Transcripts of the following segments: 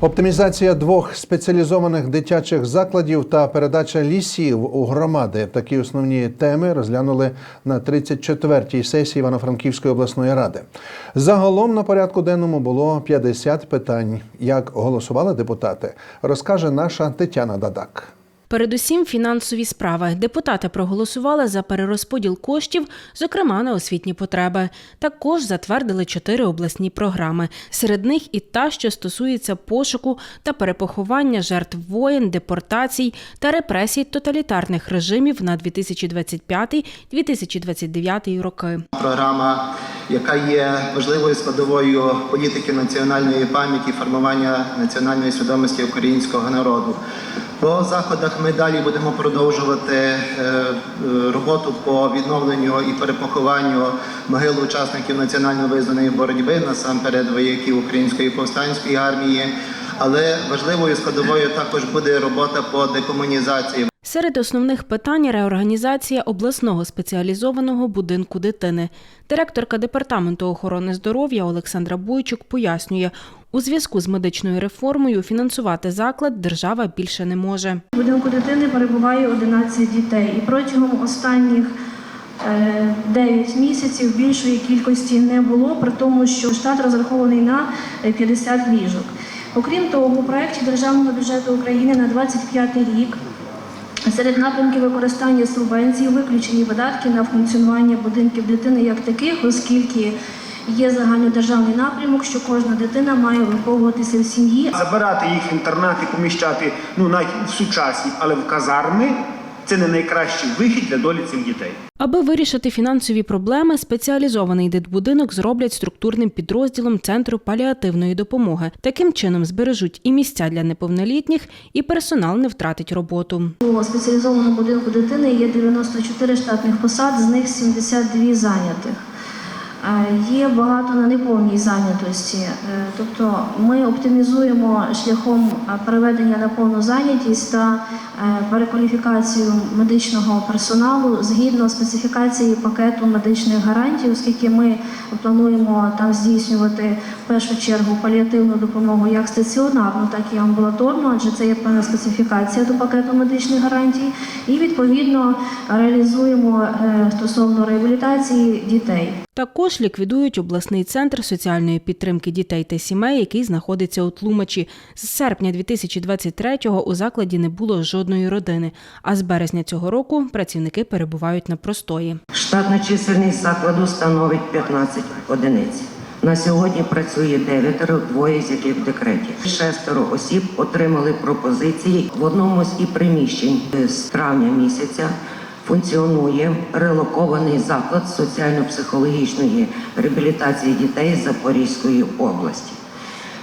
Оптимізація двох спеціалізованих дитячих закладів та передача лісів у громади. Такі основні теми розглянули на 34-й сесії Івано-Франківської обласної ради. Загалом на порядку денному було 50 питань. Як голосували депутати, розкаже наша Тетяна Дадак. Передусім фінансові справи. Депутати проголосували за перерозподіл коштів, зокрема на освітні потреби. Також затвердили чотири обласні програми. Серед них і та, що стосується пошуку та перепоховання жертв воєн, депортацій та репресій тоталітарних режимів на 2025-2029 роки. Програма, яка є важливою складовою політики національної пам'яті, формування національної свідомості українського народу. По заходах ми далі будемо продовжувати е, е, роботу по відновленню і перепохованню могил учасників національно визнаної боротьби насамперед вояків Української повстанської армії. Але важливою складовою також буде робота по декомунізації. Серед основних питань реорганізація обласного спеціалізованого будинку дитини. Директорка департаменту охорони здоров'я Олександра Бойчук пояснює, у зв'язку з медичною реформою фінансувати заклад держава більше не може. В будинку дитини перебуває 11 дітей, і протягом останніх е, 9 місяців більшої кількості не було, при тому, що штат розрахований на е, 50 ліжок. Окрім того, у проєкті Державного бюджету України на 25 рік серед напрямків використання субвенцій виключені видатки на функціонування будинків дитини як таких, оскільки є загальнодержавний напрямок, що кожна дитина має виховуватися в сім'ї, Забирати їх в інтернати, поміщати ну навіть в сучасні, але в казарми це не найкращий вихід для долі цих дітей. Аби вирішити фінансові проблеми, спеціалізований дитбудинок зроблять структурним підрозділом центру паліативної допомоги. Таким чином збережуть і місця для неповнолітніх, і персонал не втратить роботу. У спеціалізованому будинку дитини є 94 штатних посад, з них 72 зайнятих. Є багато на неповній зайнятості, Е, тобто ми оптимізуємо шляхом е, переведення на повну зайнятість та е, перекваліфікацію медичного персоналу згідно специфікації пакету медичних гарантій, оскільки ми плануємо там здійснювати в першу чергу паліативну допомогу як стаціонарну, так і амбулаторну, адже це є певна специфікація до пакету медичних гарантій, і відповідно реалізуємо стосовно реабілітації дітей. Також ліквідують обласний центр соціальної підтримки дітей та сімей, який знаходиться у Тлумачі. З серпня 2023-го у закладі не було жодної родини, а з березня цього року працівники перебувають на простої. Штатна чисельність закладу становить 15 одиниць. На сьогодні працює дев'ятеро, двоє з яких в декреті. Шестеро осіб отримали пропозиції в одному з і приміщень з травня місяця. Функціонує релокований заклад соціально-психологічної реабілітації дітей Запорізької області.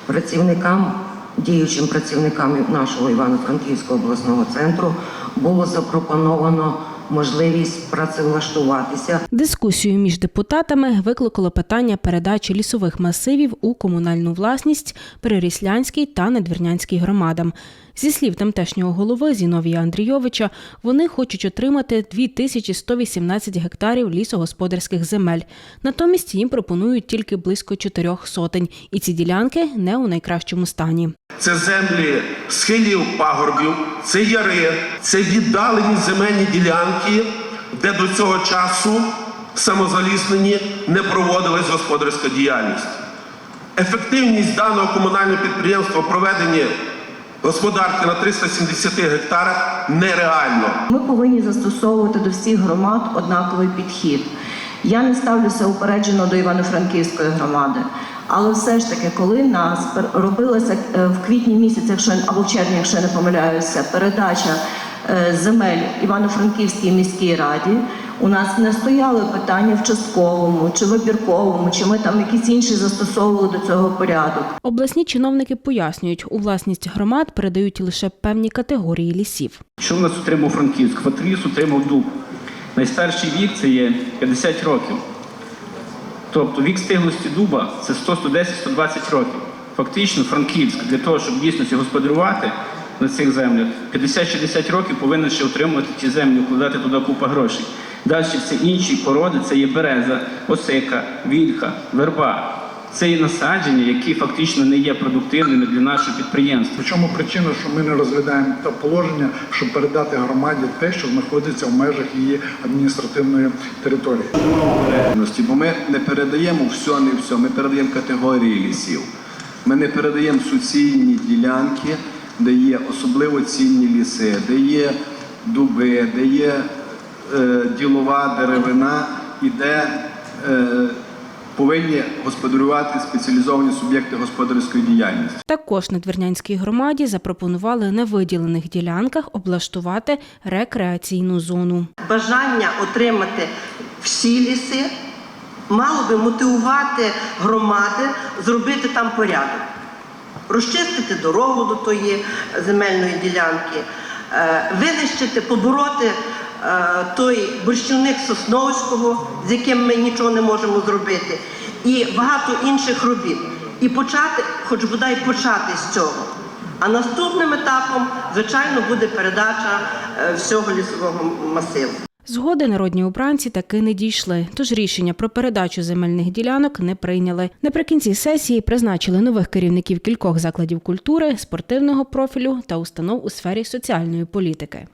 Працівникам, діючим працівникам нашого Івано-Франківського обласного центру було запропоновано можливість працевлаштуватися Дискусію між депутатами викликало питання передачі лісових масивів у комунальну власність Переріслянській та Надвірнянській громадам. Зі слів тамтешнього голови Зіновія Андрійовича, вони хочуть отримати 2118 гектарів лісогосподарських земель. Натомість їм пропонують тільки близько чотирьох сотень, і ці ділянки не у найкращому стані. Це землі схилів пагорбів, це яри, це віддалені земельні ділянки, де до цього часу самозаліснені не проводилась господарська діяльність. Ефективність даного комунального підприємства в проведенні господарки на 370 гектарах нереально. Ми повинні застосовувати до всіх громад однаковий підхід. Я не ставлюся упереджено до Івано-Франківської громади, але все ж таки, коли нас робилася е, в квітні місяці, якщо або в червні, якщо я не помиляюся, передача земель Івано-Франківській міській раді. У нас не стояли питання в частковому чи вибірковому, чи ми там якісь інші застосовували до цього порядок. Обласні чиновники пояснюють, у власність громад передають лише певні категорії лісів. Що в нас отримав Франківськ? Фатріс отримав дуб. Найстарший вік це є 50 років. Тобто вік стиглості дуба це 100, 110, 120 років. Фактично, Франківськ для того, щоб дійсно господарювати на цих землях, 50-60 років повинен ще отримувати ці землі, вкладати туди купа грошей. Далі все інші породи це є береза, осика, вільха, верба. це є насадження, які фактично не є продуктивними для нашого підприємства. Причому причина, що ми не розглядаємо те положення, щоб передати громаді те, що знаходиться в межах її адміністративної території. Бо ми не передаємо все, не все, ми передаємо категорії лісів. Ми не передаємо суцільні ділянки, де є особливо цінні ліси, де є дуби, де є е, ділова деревина і де е, повинні господарювати спеціалізовані суб'єкти господарської діяльності. Також надвірнянській громаді запропонували на виділених ділянках облаштувати рекреаційну зону. бажання отримати всі ліси мало би мотивувати громади зробити там порядок, розчистити дорогу до тої земельної ділянки, е, винищити, побороти е, той борщівник Сосновського, з яким ми нічого не можемо зробити, і багато інших робіт. І почати, хоч бодай почати з цього. А наступним етапом, звичайно, буде передача е, всього лісового масиву. Згоди народні обранці таки не дійшли, тож рішення про передачу земельних ділянок не прийняли. Наприкінці сесії призначили нових керівників кількох закладів культури, спортивного профілю та установ у сфері соціальної політики.